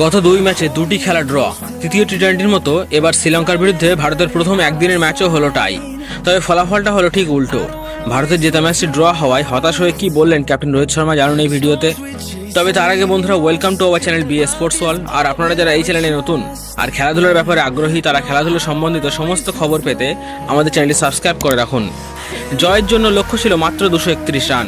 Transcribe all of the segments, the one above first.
গত দুই ম্যাচে দুটি খেলা ড্র। তৃতীয় টি টোয়েন্টির মতো এবার শ্রীলঙ্কার বিরুদ্ধে ভারতের প্রথম একদিনের ম্যাচও হলো টাই। তবে ফলাফলটা হলো ঠিক উল্টো। ভারতের জেতা ম্যাচটি ড্র হওয়ায় হতাশ হয়ে কি বললেন ক্যাপ্টেন রোহিত শর্মা জানুন এই ভিডিওতে। তবে তার আগে বন্ধুরা welcome to our channel B sports wall আর আপনারা যারা এই চ্যানেলে নতুন আর খেলাধুলার ব্যাপারে আগ্রহী, তারা খেলাধুলা সম্বন্ধিত সমস্ত খবর পেতে আমাদের চ্যানেলটি সাবস্ক্রাইব করে রাখুন। জয়ের জন্য লক্ষ্য ছিল মাত্র দুশো একত্রিশ রান।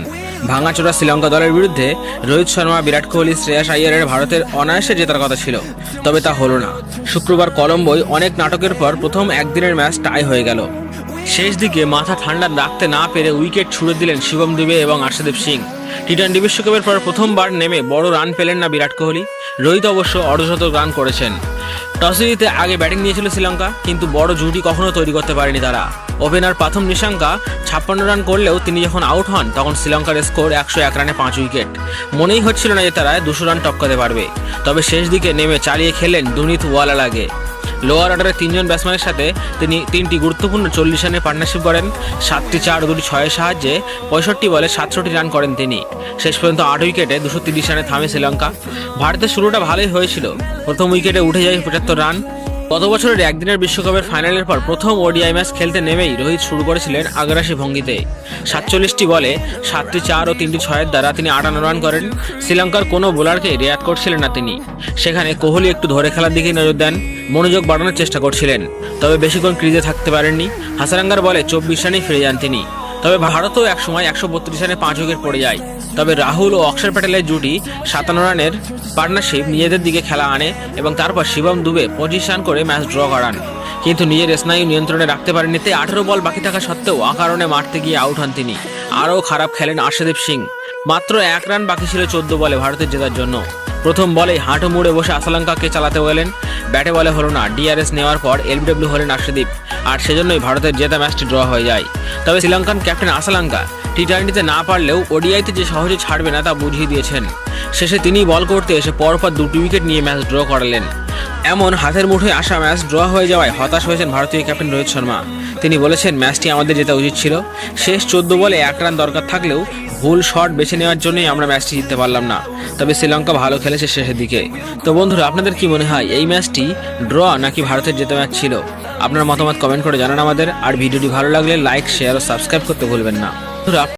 ভাঙাচোরা শ্রীলঙ্কা দলের বিরুদ্ধে রোহিত শর্মা, বিরাট কোহলি, শ্রেয়াস আইয়ারের ভারতের অনায়াসে জেতার কথা ছিল। তবে তা হলো না। শুক্রবার কলম্বোয় অনেক নাটকের পর প্রথম একদিনের ম্যাচ টাই হয়ে গেল। শেষ দিকে মাথা ঠান্ডা রাখতে না পেরে উইকেট ছুড়ে দিলেন শিবম দুবে এবং আর্শদীপ সিং। টি টোয়েন্টি বিশ্বকাপের পর প্রথমবার নেমে বড় রান পেলেন না বিরাট কোহলি। রোহিত অবশ্য অর্ধশতক রান করেছেন। টসে জিতে আগে ব্যাটিং নিয়েছিল শ্রীলঙ্কা, কিন্তু বড় জুটি কখনো তৈরি করতে পারেনি তারা। ওপেনার প্রথম নিশাঙ্কা ছাপ্পান্ন রান করলেও তিনি যখন আউট হন, তখন শ্রীলঙ্কার স্কোর একশো এক রানে পাঁচ উইকেট। মনেই হচ্ছিল না যে তারা দুশো রান টপকাতে পারবে। তবে শেষ দিকে নেমে চালিয়ে খেলেন দুনিত ওয়ালা লাগে। লোয়ার অর্ডারের তিনজন ব্যাটসম্যানের সাথে তিনি তিনটি গুরুত্বপূর্ণ চল্লিশ রানের পার্টনারশিপ করেন। সাতটি চার দুটি ছয়ের সাহায্যে পঁয়ষট্টি বলে সাতষট্টি রান করেন তিনি। শেষ পর্যন্ত আট উইকেটে দুশো তিরিশ রানে থামে শ্রীলঙ্কা। ভারতের শুরুটা ভালোই হয়েছিল। প্রথম উইকেটে উঠে যায় পঁচাত্তর রান। গত বছরের একদিনের বিশ্বকাপের ফাইনালের পর প্রথম ওডিআই ম্যাচ খেলতে নেমেই রোহিত শুরু করেছিলেন আগ্রাসী ভঙ্গিতে। সাতচল্লিশটি বলে সাতটি চার ও তিনটি ছয়ের দ্বারা তিনি আটান্ন রান করেন। শ্রীলঙ্কার কোনো বোলারকে রেয়াত করছিলেন না তিনি। সেখানে কোহলি একটু ধরে খেলার দিকে নজর দেন, মনোযোগ বাড়ানোর চেষ্টা করছিলেন। তবে বেশিক্ষণ ক্রিজে থাকতে পারেননি। হাসারাঙ্গার বলে চব্বিশ রানেই ফিরে যান তিনি। তবে ভারতও একসময় একশো বত্রিশ রানে পাঁচ উইকেট পড়ে যায়। তবে রাহুল ও অক্ষর প্যাটেলের জুটি সাতান্ন রানের পার্টনারশিপ নিজেদের দিকে খেলা আনে এবং তারপর শিবম দুবে পঁচিশ রান করে ম্যাচ ড্র করান। কিন্তু নিজের স্নায়ু নিয়ন্ত্রণে রাখতে পারেননি তাই আঠেরো বল বাকি থাকা সত্ত্বেও আকারণে মারতে গিয়ে আউট হন তিনি। আরও খারাপ খেলেন আর্শদীপ সিং। মাত্র এক রান বাকি ছিল চোদ্দ বলে ভারতের জেতার জন্য। প্রথম বলেই হাঁটু মুড়ে বসে আসালঙ্কাকে চালাতে গেলেন। ব্যাটে বলে হলো না, ডিআরএস নেওয়ার পর এলবিডব্লিউ হলেন আর্শদীপ আর সেজন্যই ভারতের জেতা ম্যাচটি ড্র হয়ে যায়। তবে শ্রীলঙ্কান ক্যাপ্টেন আসালঙ্কা টি টোয়েন্টিতে না পারলেও ওডিআইতে যে সহজে ছাড়বে না তা বুঝিয়ে দিয়েছেন। শেষে তিনি বল করতে এসে পরপর দুটি উইকেট নিয়ে ম্যাচ ড্র করালেন। এমন হাতের মুঠোয় আসা ম্যাচ ড্র হয়ে যাওয়ায় হতাশ হয়েছেন ভারতীয় ক্যাপ্টেন রোহিত শর্মা। তিনি বলেছেন, ম্যাচটি আমাদের জেতা উচিত ছিল। শেষ চোদ্দ বলে এক রান দরকার থাকলেও ভুল শট বেছে নেওয়ার জন্যই আমরা ম্যাচটি জিততে পারলাম না। তবে শ্রীলঙ্কা ভালো খেলেছে শেষের দিকে। তো বন্ধুরা, আপনাদের কি মনে হয়, এই ম্যাচটি ড্র নাকি ভারতের জেতা ম্যাচ ছিল? আপনার মতামত কমেন্ট করে জানান আমাদের। আর ভিডিওটি ভালো লাগলে লাইক, শেয়ার ও সাবস্ক্রাইব করতে ভুলবেন না।